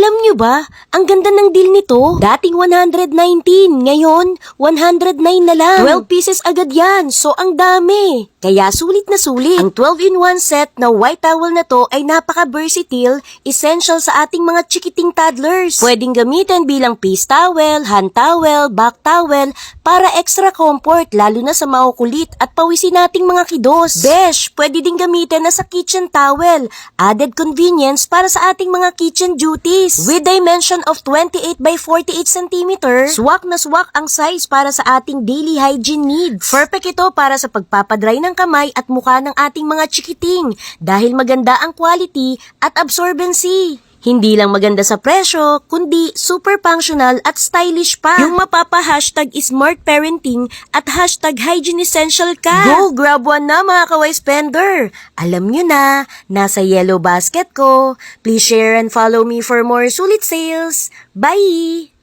Alam nyo ba, ang ganda ng deal nito. Dating 119, ngayon 109 na lang. 12 pieces agad yan, so ang dami. Kaya sulit na sulit. Ang 12-in-1 set na white towel na to ay napaka-versatile, essential sa ating mga chikiting toddlers. Pwedeng gamitin bilang piece towel, hand towel, back towel, para extra comfort lalo na sa makukulit at pawisin nating mga kidos. Besh, pwede din gamitin na sa kitchen towel. Added convenience para sa ating mga kitchen duties. With dimension of 28 by 48 cm, swak na swak ang size para sa ating daily hygiene needs. Perfect ito para sa pagpapadry ng kamay at mukha ng ating mga chikiting dahil maganda ang quality at absorbency. Hindi lang maganda sa presyo, kundi super functional at stylish pa. Yung mapapa-hashtag smart parenting at hashtag hygiene essential ka. Go, grab one na mga kaway spender. Alam nyo na, nasa yellow basket ko. Please share and follow me for more sulit sales. Bye!